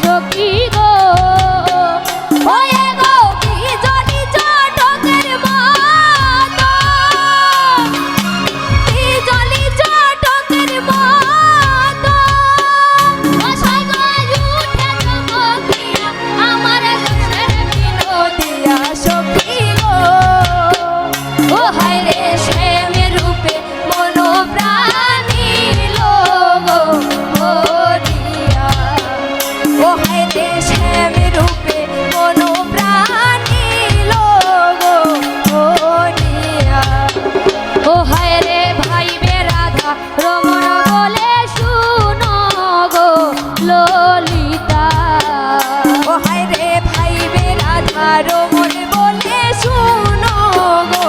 সখী গো Oh, hi, there's him. পিতা ও হায় রে ভাই বে রাধারো মন বলে শুনো গো।